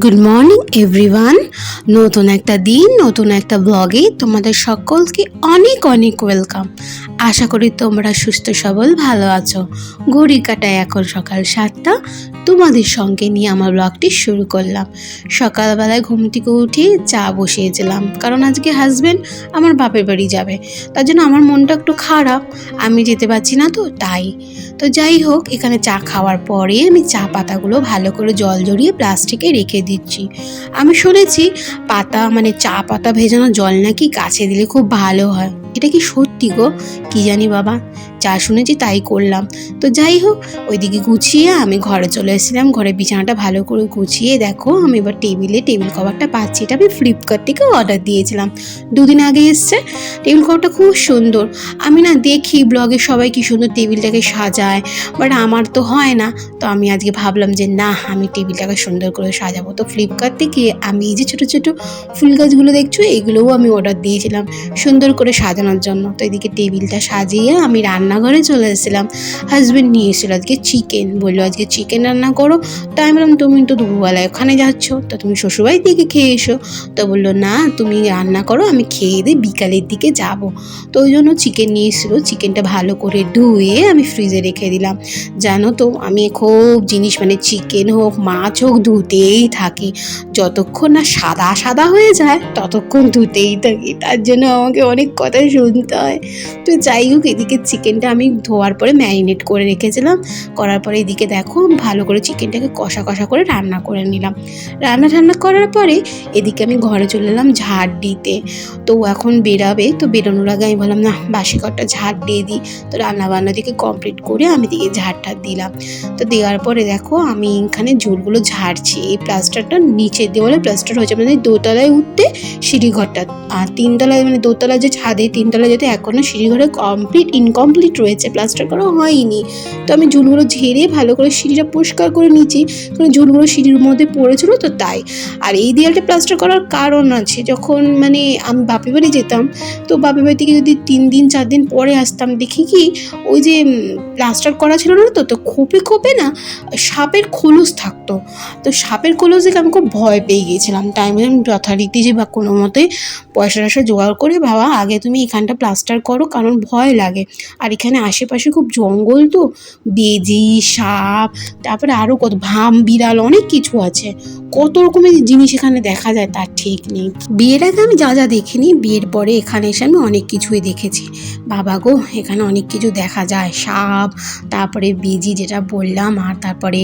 Good morning everyone নতুন একটা দিন, নতুন একটা ব্লগে তোমাদের সকলকে অনেক অনেক ওয়েলকাম আশা করি তোমরা সুস্থ সবল, ভালো আছো। ঘড়ি কাটায় এখন সকাল সাতটা। তোমাদের সঙ্গে নিয়ে আমার ব্লগটি শুরু করলাম। সকালবেলায় ঘুম থেকে উঠে চা বসিয়েছিলাম, কারণ আজকে হাজবেন্ড আমার বাপের বাড়ি যাবে। তার জন্য আমার মনটা একটু খারাপ। আমি যেতে পারছি না তো, তাই। তো যাই হোক, এখানে চা খাওয়ার পরে আমি চা পাতাগুলো ভালো করে জল জড়িয়ে প্লাস্টিকে রেখে দিচ্ছি। আমি শুনেছি পাতা মানে চা পাতা ভেজানো জল নাকি গাছে দিলে খুব ভালো হয়। এটা কি সত্যি গো? কি জানি বাবা, যা শুনেছি তাই করলাম। তো যাই হোক, ওইদিকে গুছিয়ে আমি ঘরে চলে এসেছিলাম। ঘরে বিছানাটা ভালো করে গুছিয়ে দেখো, আমি এবার টেবিলে টেবিল কভারটা পাচ্ছি। এটা আমি ফ্লিপকার্ট থেকে অর্ডার দিয়েছিলাম। দুদিন আগে এসছে। টেবিল কভারটা খুব সুন্দর। আমি না দেখি ব্লগে সবাই কি সুন্দর টেবিলটাকে সাজায়, বাট আমার তো হয় না। তো আমি আজকে ভাবলাম যে না, আমি টেবিলটাকে সুন্দর করে সাজাবো। তো ফ্লিপকার্ট থেকে আমি এই যে ছোটো ছোটো ফুল গাছগুলো দেখছ, এগুলোও আমি অর্ডার দিয়েছিলাম। সুন্দর করে সাজানোর জন্য। তো এদিকে টেবিলটা সাজিয়ে আমি রান্নাঘরে চলে এসেছিলাম। হাজব্যান্ড নিয়ে এসেছিল আজকে চিকেন বলল, আজকে চিকেন রান্না করো। তো আমি বললাম, তুমি তো দুপুরবেলায় ওখানে যাচ্ছ, তো তুমি শ্বশুরবাড়ি থেকে খেয়ে এসো। তো বলল, না, তুমি রান্না করো, আমি খেয়ে দিয়ে বিকালের দিকে যাব। তো ওই জন্য চিকেন নিয়ে এসেছিল চিকেনটা ভালো করে ধুয়ে আমি ফ্রিজে রেখে দিলাম। জানো তো, আমি খুব জিনিস মানে চিকেন হোক, মাছ হোক, ধুতেই থাকি। যতক্ষণ না সাদা সাদা হয়ে যায়, ততক্ষণ ধুতেই থাকি। তার জন্য আমাকে অনেক কথাই শুনতে হয়। তো যাই হোক, এদিকে চিকেনটা আমি ধোয়ার পরে ম্যারিনেট করে রেখেছিলাম। করার পরে এদিকে দেখো, ভালো করে চিকেনটাকে কষা কষা করে রান্না করে নিলাম। রান্না ঠান্না করার পরে এদিকে আমি ঘরে চলে এলাম ঝাড় দিতে। তো এখন বেরাবে, তো বেরোনোর আগে আমি বললাম না বাসি ঘরটা ঝাড় দিয়ে দিই। তো রান্না বান্না দিকে কমপ্লিট করে আমি দিকে ঝাড়টা দিলাম। তো দেওয়ার পরে দেখো, আমি এখানে ঝুলগুলো ঝাড়ছি। এই প্লাস্টারটা নিচে দেওয়ালে প্লাস্টার হয়েছে। মানে দোতলায় উঠতে সিঁড়িঘরটা আর তিনতলায় মানে দোতলায় যে ছাদে তিনতলায় যেতে এখনও সিঁড়িঘরে কমপ্লিট ইনকমপ্লিট রয়েছে প্লাস্টার করা হয়নি। তো আমি ঝুলগুলো ঝেড়ে ভালো করে সিঁড়িটা পরিষ্কার করে নিয়েছি, কারণ ঝুলগুলো সিঁড়ির মধ্যে পড়েছিল তো তাই। আর এই দেয়ালটা প্লাস্টার করার কারণ আছে, যখন মানে আমি বাপের বাড়ি যেতাম, তো বাপের বাড়ি থেকে যদি তিন দিন, চার দিন পরে আসতাম, দেখি কি ওই যে প্লাস্টার করা ছিল না তো তো খোপে খোপে না সাপের খোলস থাকতো। তো সাপের খোলস দেখে আমি খুব ভয় পেয়ে গিয়েছিলাম। তাই আমি যথারীতি যে বা কোনো মতে পয়সা টয়সা জোগাড় করে, বাবা, আগে তুমি এখানটা প্লাস্টার করো, কারণ ভয় লাগে। আর এখানে আশেপাশে খুব জঙ্গল তো, বেজি, সাপ, তারপরে আরও কত ভাম, বিড়াল, অনেক কিছু আছে। কত রকমের জিনিস এখানে দেখা যায়, তার ঠিক নেই। বিয়ের আগে আমি যা যা দেখিনি, বিয়ের পরে এখানে এসে আমি অনেক কিছুই দেখেছি। বাবা গো, এখানে অনেক কিছু দেখা যায়, সাপ, তারপরে বেজি যেটা বললাম, আর তারপরে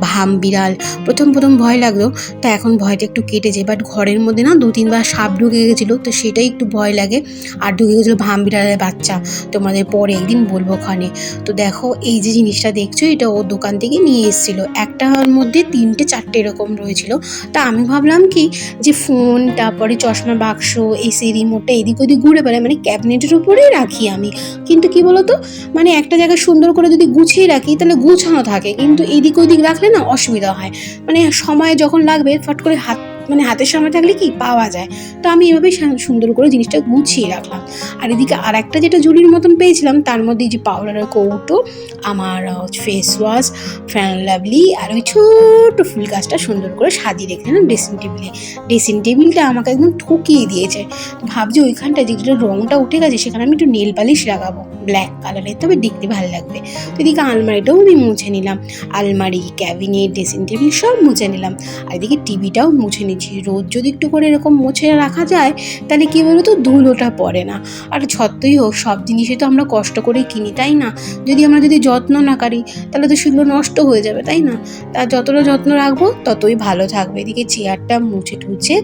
ভাম, বিড়াল। প্রথম প্রথম ভয় লাগল, তা এখন ভয়টা একটু কেটেছে বাট ঘরের মধ্যে না, দু তিনবার সাপ ঢুকে গেছিল, তো সেটাই একটু ভয় লাগে। আর ঢুকে গেছিল ভাম বিড়ালের বাচ্চা, তোমাদের পরে একদিন বলব ওখানে। তো দেখো, এই যে জিনিসটা দেখছ, এটা ও দোকান থেকে নিয়ে এসেছিল। একটার মধ্যে তিনটে চারটে এরকম রয়েছিল। তা আমি ভাবলাম কি, যে ফোন, তারপরে চশমা বাক্স, এসি, রিমোটটা এদিক ওদিক ঘুরে বেড়ায় মানে ক্যাবিনেটের উপরেই রাখি আমি। কিন্তু কি বলতো মানে একটা জায়গায় সুন্দর করে যদি গুছিয়ে রাখি, তাহলে গুছানো থাকে। কিন্তু এদিক ওদিক রাখলে না অসুবিধা হয়। মানে সময় যখন লাগবে, ফট করে হাত মানে হাতের সামনে থাকলে কি পাওয়া যায়? তো আমি এভাবেই সুন্দর করে জিনিসটা গুছিয়ে রাখলাম। আর এদিকে আর একটা যেটা ঝুড়ির মতন পেয়েছিলাম, তার মধ্যে যে পাউডারের কৌটো, আমার face wash fair and lovely আর ওই ছোট ফুল গাছটা সুন্দর করে সাজিয়ে রেখেছিলাম ড্রেসিং টেবিলে ড্রেসিং টেবিলটা আমাকে একদম ঠকিয়ে দিয়েছে। ভাবছি ওইখানটা যেটা রঙটা উঠে গেছে, সেখানে আমি একটু নেল পালিশ লাগাবো। ব্ল্যাক কালারের তবে দেখতে ভালো লাগবে। তো এদিকে আলমারিটাও আমি মুছে নিলাম। আলমারি ক্যাবিনেট ড্রেসিং টেবিল সব মুছে নিলাম। আর এদিকে টিভিটাও মুছে নিচ্ছি রোজ যদি একটু করে এরকম মুছে রাখা যায়, তাহলে কী বলতো, ধুলোটা পড়ে না। আর যতই হোক, সব জিনিসই তো আমরা কষ্ট করে কিনি, তাই না? যদি আমরা যদি যত্ন না করি, তাহলে তো সেগুলো নষ্ট হয়ে যাবে, তাই না? তা যতটা যত্ন রাখব, ততই ভালো থাকবে। এদিকে চেয়ারটা মুছে টুছে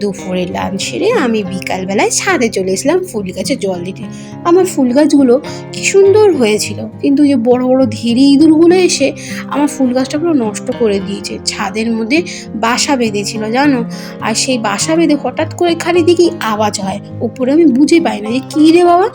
দুপুরে লাঞ্চ সেরে আমি বিকালবেলায় ছাদে চলে এসলাম ফুল গাছে জল দিতে। আমার ফুল গাছগুলো কি সুন্দর হয়েছিল। কিন্তু যে বড় বড় ধীরে ইঁদুরগুলো এসে আমার ফুল গাছটা পুরো নষ্ট করে দিয়েছে। ছাদের মধ্যে বাসা বেঁধেছিল, জানো? আর সেই বাসা বেঁধে হঠাৎ করে খালি দেখি আওয়াজ হয়? ওপরে আমি বুঝে পাই না যে কী রে বাবা?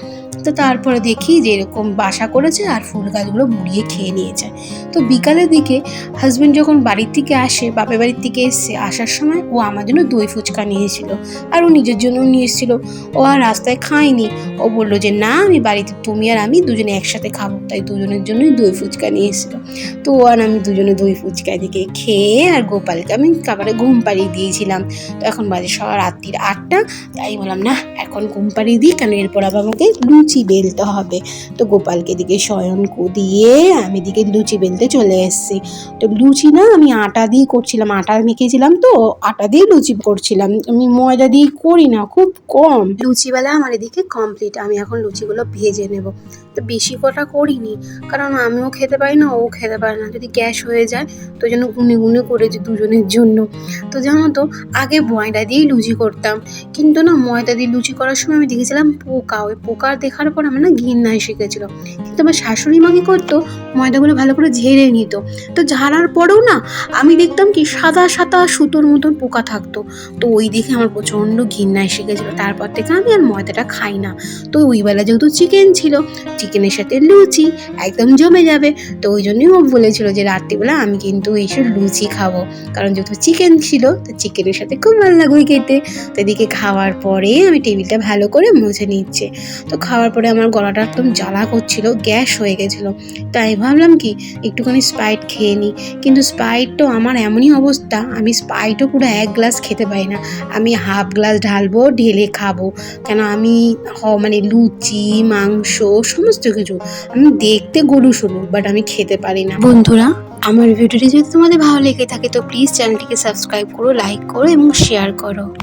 তো তারপরে দেখি যে এরকম বাসা করেছে আর ফুল গাছগুলো মুড়িয়ে খেয়ে নিয়েছে। তো বিকালের দিকে হাজব্যান্ড যখন বাড়ির থেকে আসে, বাপের বাড়ির থেকে এসছে আসার সময় ও আমার জন্য দই ফুচকা নিয়েছিল আর ও নিজের জন্য নিয়ে এসেছিল ও আর রাস্তায় খায়নি। ও বলল যে, না, আমি বাড়িতে, তুমি আর আমি দুজনে একসাথে খাব। তাই দুজনের জন্যই দই ফুচকা নিয়ে এসেছিল তো ও আর আমি দুজনে দই ফুচকা দিকে খেয়ে আর গোপালকে আমি খাবারে ঘুম পাড়িয়ে দিয়েছিলাম। তো এখন বাজে সব রাত্রির আটটা, তাই বললাম, না এখন ঘুম দিই কারণ এরপর আবার আমাকে লুচি বেলতে হবে? তো গোপালকে দিকে শয়ন দিয়ে আমি দিকে লুচি বেলতে চলে এসেছি। তো লুচি না আমি আটা দিয়ে করছিলাম, আটা মেখেছিলাম তো, আটা দিয়ে লুচি করছিলাম। আমি ময়দা দিয়ে করি না, খুব কম। লুচিবেলা আমার এদিকে কমপ্লিট আমি এখন লুচিগুলো ভেজে নেব। তো বেশি কটা করিনি, কারণ আমিও খেতে পারি না, ও খেতে পারে না। যদি গ্যাস হয়ে যায়, তো জন্য গুনে গুনে করেছি দুজনের জন্য। তো জানো তো, আগে ময়দা দিয়েই লুচি করতাম। কিন্তু না ময়দা দিয়ে লুচি করার সময় আমি দেখেছিলাম পোকা, ওই পোকা দেখার পর আমার না ঘিন্নায় শিখেছিল কিন্তু আমার শাশুড়ি মা কি করতো, ময়দাগুলো ভালো করে ঝেড়ে নিত। তো ঝাড়ার পরেও না আমি দেখতাম কি সাদা সাদা সুতোর মতন পোকা থাকতো। তো ওই দেখে আমার প্রচণ্ড ঘিন্নায় শিখেছিল তারপর থেকে আমি আর ময়দাটা খাই না। তো ওই বেলা যেহেতু চিকেন ছিল, চিকেনের সাথে লুচি একদম জমে যাবে। তো ওই জন্যই ও বলেছিল যে রাত্রিবেলা আমি কিন্তু এসে লুচি খাব। কারণ যেহেতু চিকেন ছিল, তো চিকেনের সাথে খুব ভালো লাগবে খেতে। তো এদিকে খাওয়ার পরে আমি টেবিলটা ভালো করে মুছে নিচ্ছে। তো খাওয়ার পরে আমার গলাটা একদম জ্বালা করছিল, গ্যাস হয়ে গেছিল। তাই ভাবলাম কি, একটুখানি স্প্রাইট খেয়ে নিই। কিন্তু স্প্রাইট তো আমার এমনই অবস্থা, আমি স্প্রাইটও পুরো এক গ্লাস খেতে পারি না। আমি হাফ গ্লাস ঢালবো, ঢেলে খাব। কেন আমি হ- মানে লুচি, মাংস, সমস্ত কিছু, আমি দেখতে গরু শুরু বাট আমি খেতে পারি না। বন্ধুরা, আমার ভিডিওটি যদি তোমাদের ভালো লেগে থাকে, তো প্লিজ চ্যানেলটিকে সাবস্ক্রাইব করো লাইক করো এবং শেয়ার করো।